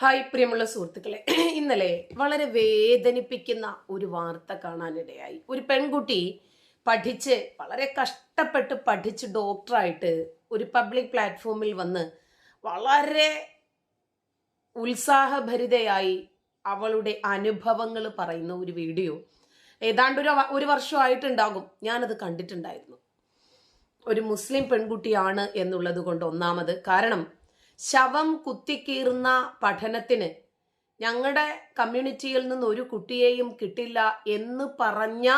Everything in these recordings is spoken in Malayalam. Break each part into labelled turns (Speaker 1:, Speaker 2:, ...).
Speaker 1: ഹായ് പ്രിയമുള്ള സുഹൃത്തുക്കളെ. ഇന്നലെ വളരെ വേദനിപ്പിക്കുന്ന ഒരു വാർത്ത കാണാനിടയായി. ഒരു പെൺകുട്ടി പഠിച്ച് വളരെ കഷ്ടപ്പെട്ട് പഠിച്ച് ഡോക്ടറായിട്ട് ഒരു പബ്ലിക് പ്ലാറ്റ്ഫോമിൽ വന്ന് വളരെ ഉത്സാഹഭരിതയായി അവളുടെ അനുഭവങ്ങൾ പറയുന്ന ഒരു വീഡിയോ. ഏതാണ്ട് ഒരു ഒരു വർഷമായിട്ടുണ്ടാകും ഞാനത് കണ്ടിട്ടുണ്ടായിരുന്നു. ഒരു മുസ്ലിം പെൺകുട്ടിയാണ് എന്നുള്ളത് കൊണ്ട് ഒന്നാമത്. കാരണം ശവം കുത്തിക്കീറുന്ന പഠനത്തിന് ഞങ്ങളുടെ കമ്മ്യൂണിറ്റിയിൽ നിന്ന് ഒരു കുട്ടിയെയും കിട്ടില്ല എന്ന് പറഞ്ഞ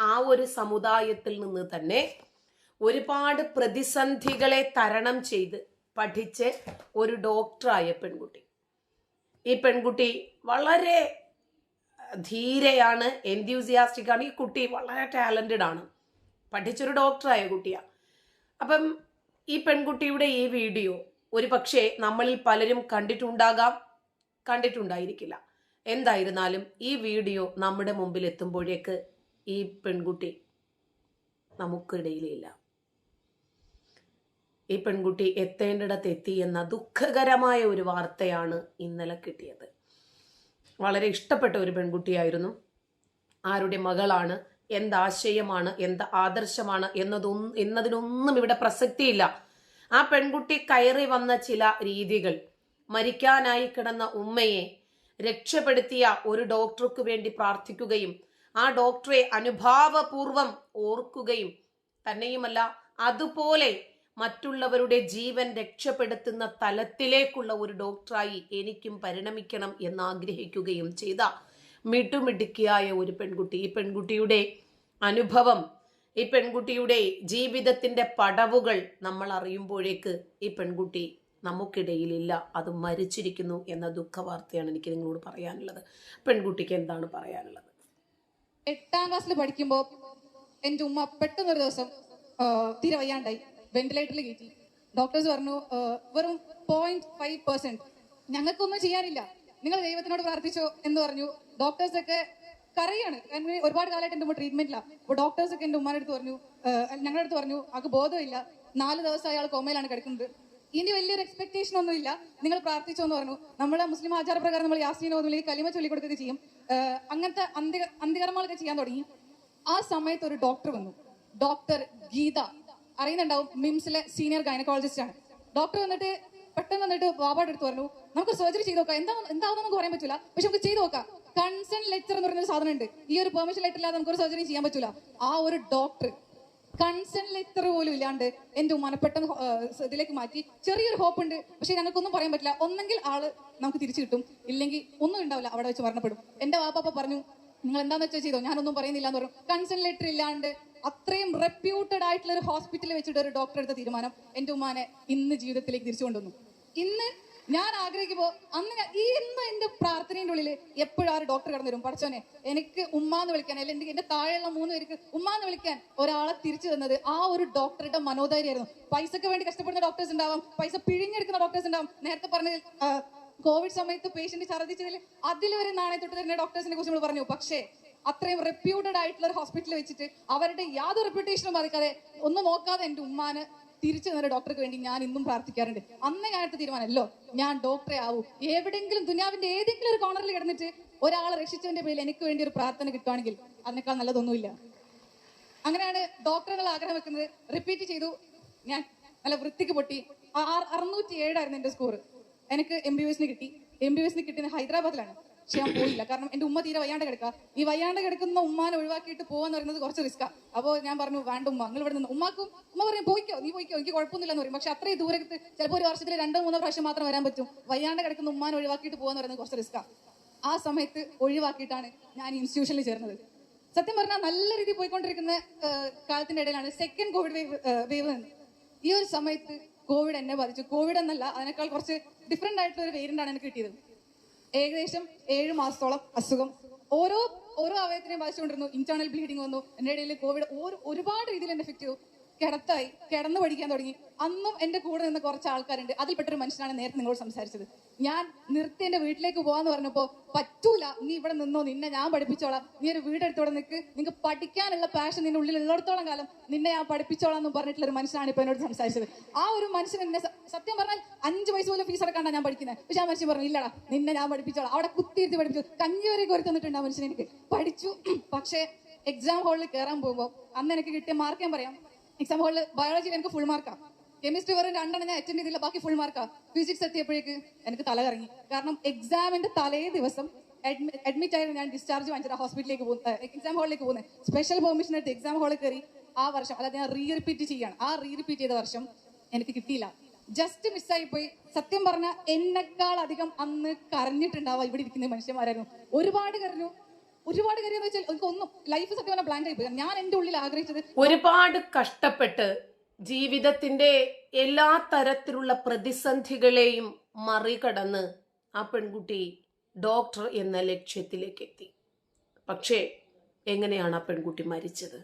Speaker 1: ആ ഒരു സമുദായത്തിൽ നിന്ന് തന്നെ ഒരുപാട് പ്രതിസന്ധികളെ തരണം ചെയ്ത് പഠിച്ച് ഒരു ഡോക്ടറായ പെൺകുട്ടി. ഈ പെൺകുട്ടി വളരെ ധീരയാണ് എൻത്യൂസിയാസ്റ്റിക് ആണ്. ഈ കുട്ടി വളരെ ടാലന്റഡ് ആണ്. പഠിച്ചൊരു ഡോക്ടറായ കുട്ടിയാണ് അപ്പം ഈ പെൺകുട്ടിയുടെ ഈ വീഡിയോ ഒരു പക്ഷേ നമ്മളിൽ പലരും കണ്ടിട്ടുണ്ടാകാം കണ്ടിട്ടുണ്ടായിരിക്കില്ല. എന്തായിരുന്നാലും ഈ വീഡിയോ നമ്മുടെ മുമ്പിൽ എത്തുമ്പോഴേക്ക് ഈ പെൺകുട്ടി നമുക്കിടയിലില്ല. ഈ പെൺകുട്ടി എത്തേണ്ടിടത്ത് എത്തി എന്ന ദുഃഖകരമായ ഒരു വാർത്തയാണ് ഇന്നലെ കിട്ടിയത്. വളരെ ഇഷ്ടപ്പെട്ട ഒരു പെൺകുട്ടിയായിരുന്നു. ആരുടെ മകളാണ് എന്താശയമാണ് എന്ത് ആദർശമാണ് എന്നതൊന്നും എന്നതിനൊന്നും ഇവിടെ പ്രസക്തിയില്ല. ആ പെൺകുട്ടി കയറി വന്ന ചില രീതികൾ. മരിക്കാനായി കിടന്ന ഉമ്മയെ രക്ഷപ്പെടുത്തിയ ഒരു ഡോക്ടർക്ക് വേണ്ടി പ്രാർത്ഥിക്കുകയും ആ ഡോക്ടറെ അനുഭാവപൂർവം ഓർക്കുകയും തന്നെയുമല്ല അതുപോലെ മറ്റുള്ളവരുടെ ജീവൻ രക്ഷപ്പെടുത്തുന്ന തലത്തിലേക്കുള്ള ഒരു ഡോക്ടറായി എനിക്കും പരിണമിക്കണം എന്ന് ആഗ്രഹിക്കുകയും ചെയ്ത മിടുമിടുക്കിയായ ഒരു പെൺകുട്ടി. ഈ പെൺകുട്ടിയുടെ അനുഭവം ഈ പെൺകുട്ടിയുടെ ജീവിതത്തിന്റെ പടവുകൾ നമ്മൾ അറിയുമ്പോഴേക്ക് ഈ പെൺകുട്ടി നമുക്കിടയിലില്ല അത് മരിച്ചിരിക്കുന്നു എന്ന ദുഃഖവാർത്തയാണ് എനിക്ക് നിങ്ങളോട് പറയാനുള്ളത്. പെൺകുട്ടിക്ക് എന്താണ് പറയാനുള്ളത്?
Speaker 2: എട്ടാം ക്ലാസ്സിൽ പഠിക്കുമ്പോൾ എന്റെ ഉമ്മ പെട്ടെന്നൊരു ദിവസം ആ, തീരെ വയ്യാണ്ടായി വെന്റിലേറ്ററിൽ കയറ്റി. ഡോക്ടേഴ്സ് പറഞ്ഞു വെറും പോയിന്റ് ഫൈവ് പെർസെന്റ് ഞങ്ങൾക്കൊന്നും ചെയ്യാനില്ല. നിങ്ങൾ ദൈവത്തിനോട് പ്രാർത്ഥിച്ചോ എന്ന് പറഞ്ഞു. ഡോക്ടേഴ്സ് കരയാണ് ഒരുപാട് കാലമായിട്ട് എന്റെ ഉമ്മ ട്രീറ്റ്മെന്റില്ല അപ്പോൾ ഡോക്ടേഴ്സ് ഒക്കെ എന്റെ ഉമ്മാന്റെ പറഞ്ഞു ഞങ്ങളുടെ അടുത്ത് പറഞ്ഞു അത് ബോധമില്ല. നാല് ദിവസം അയാൾ കോമയിലാണ് കിടക്കുന്നത്. ഇനി വലിയൊരു എക്സ്പെക്ടേഷൻ ഒന്നും ഇല്ല. നിങ്ങൾ പ്രാർത്ഥിച്ചോ എന്ന് പറഞ്ഞു. നമ്മളെ മുസ്ലിം ആചാരപ്രകാരം നമ്മൾ യാസീനോ ഒന്നുമില്ലെങ്കിൽ കലിമ ചൊല്ലി കൊടുക്കുകയൊക്കെ ചെയ്യും. അങ്ങനത്തെ അന്ത്യ അന്ത്യകർമ്മങ്ങളൊക്കെ ചെയ്യാൻ തുടങ്ങി. ആ സമയത്ത് ഒരു ഡോക്ടർ വന്നു. ഡോക്ടർ ഗീത. അറിയുന്നുണ്ടാവും? മിംസിലെ സീനിയർ ഗൈനക്കോളജിസ്റ്റ് ആണ്. ഡോക്ടർ വന്നിട്ട് പെട്ടെന്ന് വന്നിട്ട് ബാബാടെ അടുത്ത് പറഞ്ഞു നമുക്ക് സർജറി ചെയ്ത് നോക്കാം. എന്താ എന്താവുന്ന നമുക്ക് പറയാൻ പറ്റില്ല പക്ഷെ നമുക്ക് ചെയ്ത് നോക്കാം. കൺസെന്റ് ലെറ്റർ എന്ന് പറയുന്ന ഒരു സാധനം ഉണ്ട് ഈ ഒരു പെർമിഷൻ ലെറ്റർ ഇല്ലാതെ നമുക്ക് ഒരു സർജറി ചെയ്യാൻ പറ്റൂല. ആ ഒരു ഡോക്ടർ കൺസൺ ലെറ്റർ പോലും ഇല്ലാണ്ട് എന്റെ ഉമ്മാനെ പെട്ടെന്ന് ഇതിലേക്ക് മാറ്റി. ചെറിയൊരു ഹോപ്പ് ഉണ്ട്. പക്ഷെ ഞങ്ങൾക്കൊന്നും പറയാൻ പറ്റില്ല. ഒന്നെങ്കിൽ ആൾ നമുക്ക് തിരിച്ചു കിട്ടും. ഇല്ലെങ്കിൽ ഒന്നും ഉണ്ടാവില്ല. അവിടെ വെച്ച് മരണപ്പെടും. എന്റെ വാപ്പാപ്പ പറഞ്ഞു നിങ്ങൾ എന്താന്ന് വെച്ചാൽ ചെയ്തോ? ഞാനൊന്നും പറയുന്നില്ല എന്ന് പറഞ്ഞു. കൺസൺ ലെറ്റർ ഇല്ലാണ്ട് അത്രയും റെപ്യൂട്ടഡ് ആയിട്ടുള്ള ഒരു ഹോസ്പിറ്റലിൽ വെച്ചിട്ട് ഒരു ഡോക്ടർ എടുത്ത തീരുമാനം എന്റെ ഉമ്മാനെ ഇന്ന് ജീവിതത്തിലേക്ക് തിരിച്ചു കൊണ്ടുവന്നു. ഇന്ന് ഞാൻ ആഗ്രഹിക്കുമ്പോ അന്ന് ഈ ഇന്ന് എന്റെ പ്രാർത്ഥനയുടെ ഉള്ളിൽ എപ്പോഴും ആ ഒരു ഡോക്ടർ കടന്നു വരും. പഠിച്ചോനെ എനിക്ക് ഉമ്മാന്ന് വിളിക്കാൻ അല്ലെങ്കിൽ എന്റെ താഴെയുള്ള മൂന്ന് പേർക്ക് ഉമ്മാന്ന് വിളിക്കാൻ ഒരാളെ തിരിച്ചു തന്നത് ആ ഒരു ഡോക്ടറുടെ മനോധൈര്യമായിരുന്നു. പൈസക്ക് വേണ്ടി കഷ്ടപ്പെടുന്ന ഡോക്ടേഴ്സ് ഉണ്ടാവാം. പൈസ പിഴിഞ്ഞെടുക്കുന്ന ഡോക്ടേഴ്സ് ഉണ്ടാവും. നേരത്തെ പറഞ്ഞതിൽ കോവിഡ് സമയത്ത് പേഷ്യന്റ് ഛർദ്ദിച്ചതിൽ അതിൽ വരെ നാണയത്തൊട്ട് തന്നെ ഡോക്ടേഴ്സിനെ കുറിച്ച് നമ്മൾ പറഞ്ഞു. പക്ഷേ അത്രയും റെപ്യൂട്ടഡ് ആയിട്ടുള്ള ഒരു ഹോസ്പിറ്റലിൽ വെച്ചിട്ട് അവരുടെ യാതൊരു റെപ്യൂട്ടേഷനും ബാധിക്കാതെ ഒന്നും നോക്കാതെ എന്റെ ഉമ്മാന് തിരിച്ചു നേരെ ഡോക്ടർക്ക് വേണ്ടി ഞാൻ ഇന്നും പ്രാർത്ഥിക്കാറുണ്ട്. അന്ന് ഞാൻ എടുത്ത തീരുമാനമല്ലോ? ഞാൻ ഡോക്ടറെ ആവൂ. എവിടെങ്കിലും ദുനിയാവിന്റെ ഏതെങ്കിലും ഒരു കോണറിൽ കിടന്നിട്ട് ഒരാളെ രക്ഷിച്ചതിന്റെ പേരിൽ എനിക്ക് വേണ്ടി ഒരു പ്രാർത്ഥന കിട്ടുവാണെങ്കിൽ അതിനേക്കാൾ നല്ലതൊന്നുമില്ല. അങ്ങനെയാണ് ഡോക്ടറുകൾ ആഗ്രഹം വെക്കുന്നത്. റിപ്പീറ്റ് ചെയ്തു. ഞാൻ നല്ല വൃത്തിക്ക് പൊട്ടി. അറുന്നൂറ്റി ഏഴായിരുന്നു എന്റെ സ്കോർ എനിക്ക് എം ബി ബി എസിന് കിട്ടി. എം ബി എസിന് കിട്ടിയത് ഹൈദരാബാദിലാണ്. ഞാൻ പോയില്ല. കാരണം എന്റെ ഉമ്മ തീരെ വയ്യാണ്ട് കിടക്കുക ഈ വയ്യാണ്ട് കിടക്കുന്ന ഉമ്മാനെ ഒഴിവാക്കിയിട്ട് പോവാന്ന് പറയുന്നത് കുറച്ച് റിസ്ക്കാ അപ്പോൾ ഞാൻ പറഞ്ഞു വേണ്ട ഉമ്മ നിങ്ങൾ ഇവിടെ നിന്ന് ഉമ്മാക്കും. ഉമ്മ പറയും പോയിക്കോ നീ പോയിക്കോ എനിക്ക് കുഴപ്പമൊന്നുമില്ല എന്ന് പറയും. പക്ഷെ അത്രയും ദൂരത്ത് ചിലപ്പോൾ ഒരു വർഷത്തിൽ രണ്ടോ മൂന്നോ പ്രാവശ്യം മാത്രം വരാൻ പറ്റും. വയ്യാണ്ട് കിടക്കുന്ന ഉമ്മാനെ ഒഴിവാക്കിയിട്ട് പോവാന്ന് പറയുന്നത് കുറച്ച് റിസ്ക്കാ ആ. സമയത്ത് ഒഴിവാക്കിയിട്ടാണ് ഞാൻ ഇൻസ്റ്റിറ്റ്യൂഷനിൽ ചേർന്നത്. സത്യം പറഞ്ഞാൽ നല്ല രീതിയിൽ പോയിക്കൊണ്ടിരിക്കുന്ന കാലത്തിന്റെ ഇടയിലാണ് സെക്കൻഡ് കോവിഡ് വേവ് വേവ് ഈ ഒരു സമയത്ത് കോവിഡ് എന്നെ ബാധിച്ചു. കോവിഡ് എന്നല്ല അതിനേക്കാൾ കുറച്ച് ഡിഫറെന്റ് ആയിട്ടുള്ള ഒരു വേരിയന്റ് ആണ് എനിക്ക് കിട്ടിയത്. ഏകദേശം ഏഴ് മാസത്തോളം അസുഖം. ഓരോ ഓരോ അവയത്തിനെയും ബാധിച്ചുകൊണ്ടിരുന്നു. ഇന്റേണൽ ബ്ലീഡിങ് വന്നു. എന്റെ ഇടയിൽ കോവിഡ് ഒരു- ഒരുപാട് രീതിയിൽ എന്നെ എഫക്ട് ചെയ്തു. കിടത്തായി കിടന്നു പഠിക്കാൻ തുടങ്ങി. അന്നും എന്റെ കൂടെ നിന്ന് കുറച്ച് ആൾക്കാരുണ്ട്. അതിൽപ്പെട്ടൊരു മനുഷ്യനാണ് നേരത്തെ നിങ്ങളോട് സംസാരിച്ചത്. ഞാൻ നിർത്തി എന്റെ വീട്ടിലേക്ക് പോവാന്ന് പറഞ്ഞപ്പോ പറ്റൂല നീ ഇവിടെ നിന്നോ നിന്നെ ഞാൻ പഠിപ്പിച്ചോളാം. നീ ഒരു വീടെടുത്തോടെ നിൽക്ക് നിനക്ക് പഠിക്കാനുള്ള പാഷൻ നിന്റെ ഉള്ളിൽ ഉള്ളിടത്തോളം കാലം നിന്നെ ഞാൻ പഠിപ്പിച്ചോളാം എന്ന് പറഞ്ഞിട്ടുള്ള ഒരു മനുഷ്യനാണ് ഇപ്പൊ എന്നോട് സംസാരിച്ചത്. ആ ഒരു മനുഷ്യൻ എന്നെ സത്യം പറഞ്ഞാൽ അഞ്ച് വയസ്സ് പോലും ഫീസ് അടക്കാണ്ട ഞാൻ പഠിക്കുന്നത് പക്ഷെ ആ മനുഷ്യൻ പറഞ്ഞു ഇല്ലടാ നിന്നെ ഞാൻ പഠിപ്പിച്ചോളാം. അവിടെ കുത്തിയിരുത്തി പഠിപ്പിച്ചു. കഞ്ഞി വരെ കോരി തന്നിട്ടുണ്ട് ആ മനുഷ്യൻ എനിക്ക്. പഠിച്ചു. പക്ഷേ എക്സാം ഹാളിൽ കയറാൻ പോകുമ്പോൾ അന്ന് എനിക്ക് കിട്ടിയ മാർക്ക് ഞാൻ പറയാം. എക്സാം ഹാളിൽ ബയോളജിയിൽ എനിക്ക് ഫുൾ മാർക്കാണ് കെമിസ്ട്രി വെറും രണ്ടെണ്ണം ഞാൻ അറ്റൻഡ് ചെയ്തില്ല. ബാക്കി ഫുൾ മാർക്കാ ഫിസിക്സ് എത്തിയപ്പോഴേക്ക് എനിക്ക് തല കറങ്ങി. കാരണം എക്സാമിന്റെ തലേ ദിവസം അഡ്മിറ്റ് ആയിരുന്നു ഞാൻ ഡിസ്ചാർജ് വാങ്ങിച്ചിട്ട് ഹോസ്പിറ്റലിലേക്ക് പോകുന്നത് എക്സാം ഹാളിലേക്ക് പോകുന്നത് സ്പെഷ്യൽ പെർമിഷൻ എടുത്ത് എക്സാം ഹാളിൽ കയറി ആ വർഷം അതായത് ഞാൻ റീ റിപ്പീറ്റ് ചെയ്യാണ്. ആ റീ റിപ്പീറ്റ് ചെയ്ത വർഷം എനിക്ക് കിട്ടിയില്ല. ജസ്റ്റ് മിസ്സായി പോയി. സത്യം പറഞ്ഞ എന്നെക്കാൾ അധികം അന്ന് കരഞ്ഞിട്ടുണ്ടാവുക ഇവിടെ ഇരിക്കുന്ന മനുഷ്യന്മാരായിരുന്നു. ഒരുപാട് കരഞ്ഞു. ഒരുപാട് കാര്യം വെച്ചാൽ എനിക്ക് ഒന്നും ലൈഫ് സത്യം പറഞ്ഞാൽ ബ്ലാങ്ക് ആയി പോയി. ഞാൻ എന്റെ ഉള്ളിൽ ആഗ്രഹിച്ചത്
Speaker 1: ഒരുപാട് കഷ്ടപ്പെട്ട് ജീവിതത്തിന്റെ എല്ലാ തരത്തിലുള്ള പ്രതിസന്ധികളെയും മറികടന്ന് ആ പെൺകുട്ടി ഡോക്ടർ എന്ന ലക്ഷ്യത്തിലേക്ക് എത്തി പക്ഷേ എങ്ങനെയാണ് ആ പെൺകുട്ടി മരിച്ചത്?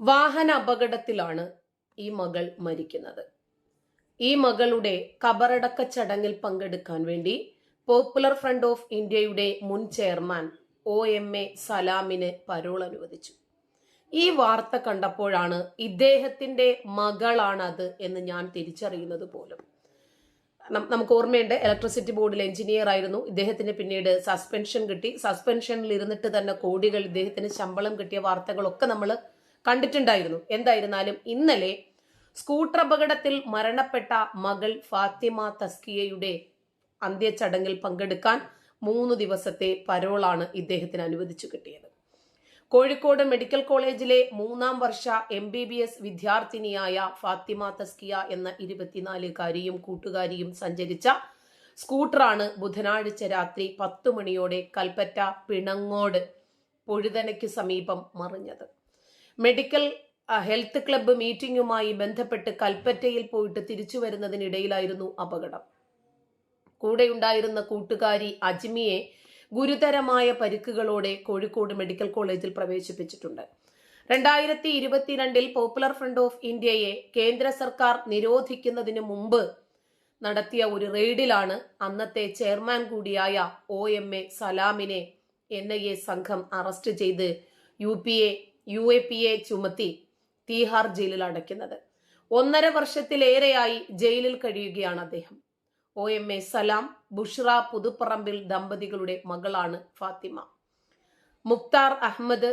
Speaker 1: വാഹന അപകടത്തിലാണ് ഈ മകൾ മരിക്കുന്നത്. ഈ മകളുടെ കബറടക്ക ചടങ്ങിൽ പങ്കെടുക്കാൻ വേണ്ടി പോപ്പുലർ ഫ്രണ്ട് ഓഫ് ഇന്ത്യയുടെ മുൻ ചെയർമാൻ ഒ എം എ സലാമിന് പരോൾ അനുവദിച്ചു. ഈ വാർത്ത കണ്ടപ്പോഴാണ് ഇദ്ദേഹത്തിന്റെ മകളാണത് എന്ന് ഞാൻ തിരിച്ചറിയുന്നത് പോലും. നമുക്ക് ഓർമ്മയുണ്ട് ഇലക്ട്രിസിറ്റി ബോർഡിൽ എഞ്ചിനീയർ ആയിരുന്നു. ഇദ്ദേഹത്തിന് പിന്നീട് സസ്പെൻഷൻ കിട്ടി. സസ്പെൻഷനിൽ ഇരുന്നിട്ട് തന്നെ കോടികൾ ഇദ്ദേഹത്തിന് ശമ്പളം കിട്ടിയ വാർത്തകളൊക്കെ നമ്മൾ കണ്ടിട്ടുണ്ടായിരുന്നു. എന്തായിരുന്നാലും ഇന്നലെ സ്കൂട്ടർ അപകടത്തിൽ മരണപ്പെട്ട മകൾ ഫാത്തിമ തസ്കിയയുടെ അന്ത്യചടങ്ങിൽ പങ്കെടുക്കാൻ മൂന്ന് ദിവസത്തെ പരോളാണ് ഇദ്ദേഹത്തിന് അനുവദിച്ചു കിട്ടിയത്. കോഴിക്കോട് മെഡിക്കൽ കോളേജിലെ മൂന്നാം വർഷ എം ബി ബി എസ് വിദ്യാർത്ഥിനിയായ ഫാത്തിമ തസ്കിയ എന്ന ഇരുപത്തിനാലുകാരിയും കൂട്ടുകാരിയും സഞ്ചരിച്ച സ്കൂട്ടറാണ് ബുധനാഴ്ച രാത്രി പത്തു മണിയോടെ കൽപ്പറ്റ പിണങ്ങോട് പൊഴുതനയ്ക്ക് സമീപം മറിഞ്ഞത്. മെഡിക്കൽ ഹെൽത്ത് ക്ലബ്ബ് മീറ്റിംഗുമായി ബന്ധപ്പെട്ട് കൽപ്പറ്റയിൽ പോയിട്ട് തിരിച്ചു വരുന്നതിനിടയിലായിരുന്നു അപകടം. കൂടെയുണ്ടായിരുന്ന കൂട്ടുകാരി അജ്മിയെ ഗുരുതരമായ പരിക്കുകളോടെ കോഴിക്കോട് മെഡിക്കൽ കോളേജിൽ പ്രവേശിപ്പിച്ചിട്ടുണ്ട്. രണ്ടായിരത്തി ഇരുപത്തിരണ്ടിൽ പോപ്പുലർ ഫ്രണ്ട് ഓഫ് ഇന്ത്യയെ കേന്ദ്ര സർക്കാർ നിരോധിക്കുന്നതിന് മുമ്പ് നടത്തിയ ഒരു റെയ്ഡിലാണ് അന്നത്തെ ചെയർമാൻ കൂടിയായ ഒ എം എ സലാമിനെ എൻ ഐ എ സംഘം അറസ്റ്റ് ചെയ്ത് U P A U A P A ചുമത്തി തീഹാർ ജയിലിൽ അടയ്ക്കുന്നത്. ഒന്നര വർഷത്തിലേറെയായി ജയിലിൽ കഴിയുകയാണ് അദ്ദേഹം. O M A Salam Bushra Puthupparambil ദമ്പതികളുടെ മകളാണ് ഫാത്തിമ. മുക്താർ അഹമ്മദ്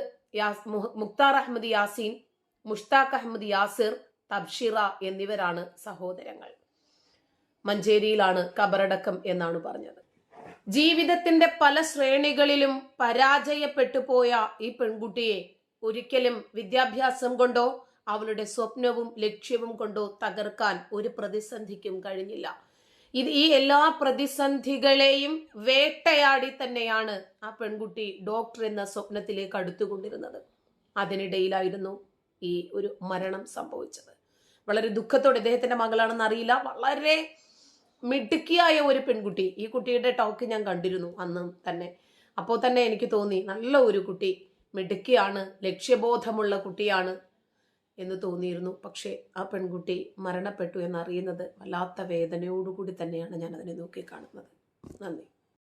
Speaker 1: മുക്താർ അഹമ്മദ് യാസീൻ മുഷ്താഖ് അഹമ്മദ് യാസിർ തബ്ഷിറ എന്നിവരാണ് സഹോദരങ്ങൾ. മഞ്ചേരിയിലാണ് കബറടക്കം എന്നാണ് പറഞ്ഞത്. ജീവിതത്തിന്റെ പല ശ്രേണികളിലും പരാജയപ്പെട്ടു പോയ ഈ പെൺകുട്ടിയെ ഒരിക്കലും വിദ്യാഭ്യാസം കൊണ്ടോ അവളുടെ സ്വപ്നവും ലക്ഷ്യവും കൊണ്ടോ തകർക്കാൻ ഒരു പ്രതിസന്ധിക്കും കഴിഞ്ഞില്ല. ഇത് ഈ എല്ലാ പ്രതിസന്ധികളെയും വേട്ടയാടി തന്നെയാണ് ആ പെൺകുട്ടി ഡോക്ടർ എന്ന സ്വപ്നത്തിലേക്ക് അടുത്തുകൊണ്ടിരുന്നത്. അതിനിടയിലായിരുന്നു ഈ ഒരു മരണം സംഭവിച്ചത്. വളരെ ദുഃഖത്തോടെ ഇദ്ദേഹത്തിന്റെ മകളാണെന്ന് അറിയില്ല. വളരെ മിടുക്കിയായ ഒരു പെൺകുട്ടി. ഈ കുട്ടിയുടെ ടോക്ക് ഞാൻ കണ്ടിരുന്നു അന്ന് തന്നെ. അപ്പോൾ തന്നെ എനിക്ക് തോന്നി നല്ല ഒരു കുട്ടി. മിടുക്കിയാണ് ലക്ഷ്യബോധമുള്ള കുട്ടിയാണ്. എന്ന് തോന്നിയിരുന്നു. പക്ഷേ ആ പെൺകുട്ടി മരണപ്പെട്ടു എന്നറിയുന്നത് വല്ലാത്ത വേദനയോടുകൂടി തന്നെയാണ് ഞാൻ അതിനെ നോക്കിക്കാണുന്നത്. നന്ദി.